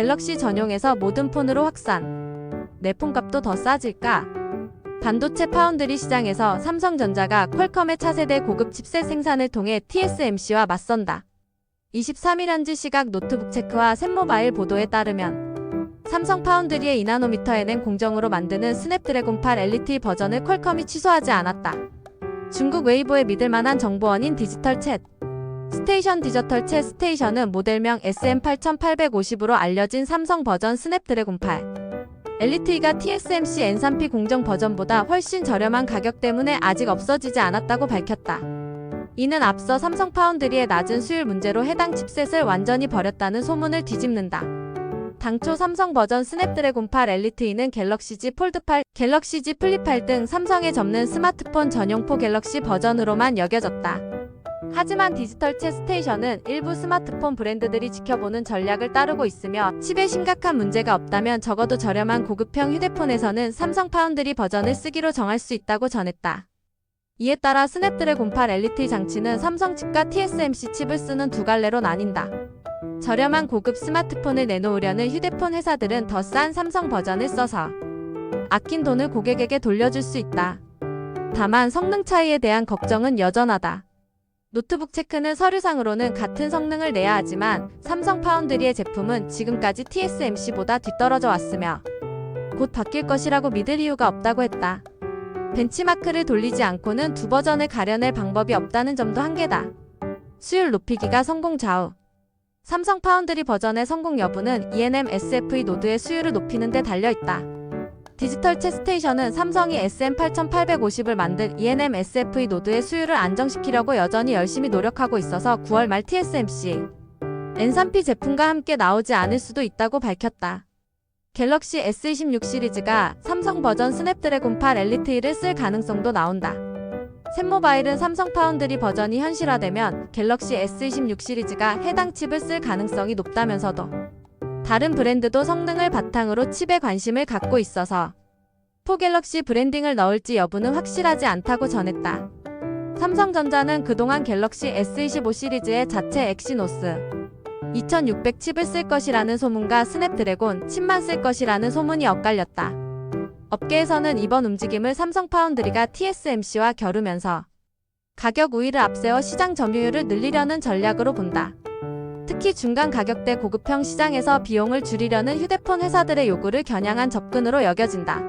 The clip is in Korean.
갤럭시 전용에서 모든 폰으로 확산. 내 폰값도 더 싸질까? 반도체 파운드리 시장에서 삼성전자가 퀄컴의 차세대 고급 칩셋 생산을 통해 TSMC와 맞선다. 23일 현지 시각 노트북 체크와 샘모바일 보도에 따르면 삼성 파운드리의 2나노미터 NN 공정으로 만드는 스냅드래곤 8 엘리트 버전을 퀄컴이 취소하지 않았다. 중국 웨이보의 믿을 만한 정보원인 디지털 챗 스테이션 디지털 챗 스테이션은 모델명 SM8850으로 알려진 삼성 버전 스냅드래곤 8 엘리트이가 TSMC N3P 공정 버전보다 훨씬 저렴한 가격 때문에 아직 없어지지 않았다고 밝혔다. 이는 앞서 삼성 파운드리의 낮은 수율 문제로 해당 칩셋을 완전히 버렸다는 소문을 뒤집는다. 당초 삼성 버전 스냅드래곤 8 엘리트이는 갤럭시 Z 폴드 8, 갤럭시 Z 플립 8 등 삼성에 접는 스마트폰 전용포 갤럭시 버전으로만 여겨졌다. 하지만 디지털 챗 스테이션은 일부 스마트폰 브랜드들이 지켜보는 전략을 따르고 있으며 칩에 심각한 문제가 없다면 적어도 저렴한 고급형 휴대폰에서는 삼성 파운드리 버전을 쓰기로 정할 수 있다고 전했다. 이에 따라 스냅드래곤 8 엘리트 장치는 삼성 칩과 TSMC 칩을 쓰는 두 갈래로 나뉜다. 저렴한 고급 스마트폰을 내놓으려는 휴대폰 회사들은 더 싼 삼성 버전을 써서 아낀 돈을 고객에게 돌려줄 수 있다. 다만 성능 차이에 대한 걱정은 여전하다. 노트북 체크는 서류상으로는 같은 성능을 내야 하지만 삼성 파운드리의 제품은 지금까지 TSMC보다 뒤떨어져 왔으며 곧 바뀔 것이라고 믿을 이유가 없다고 했다. 벤치마크를 돌리지 않고는 두 버전을 가려낼 방법이 없다는 점도 한계다. 수율 높이기가 성공 좌우. 삼성 파운드리 버전의 성공 여부는 E eNMSFE 노드의 수율을 높이는 데 달려 있다. 디지털 챗 스테이션은 삼성이 SM8850을 만든 E eNMSFE 노드의 수율을 안정시키려고 여전히 열심히 노력하고 있어서 9월 말 TSMC N3P 제품과 함께 나오지 않을 수도 있다고 밝혔다. 갤럭시 S26 시리즈가 삼성 버전 스냅드래곤 8 엘리트 1을 쓸 가능성도 나온다. 샘모바일은 삼성 파운드리 버전이 현실화되면 갤럭시 S26 시리즈가 해당 칩을 쓸 가능성이 높다면서도 다른 브랜드도 성능을 바탕으로 칩에 관심을 갖고 있어서 포갤럭시 브랜딩을 넣을지 여부는 확실하지 않다고 전했다. 삼성전자는 그동안 갤럭시 S25 시리즈의 자체 엑시노스 2600 칩을 쓸 것이라는 소문과 스냅드래곤 칩만 쓸 것이라는 소문이 엇갈렸다. 업계에서는 이번 움직임을 삼성 파운드리가 TSMC와 겨루면서 가격 우위를 앞세워 시장 점유율을 늘리려는 전략으로 본다. 특히 중간 가격대 고급형 시장에서 비용을 줄이려는 휴대폰 회사들의 요구를 겨냥한 접근으로 여겨진다.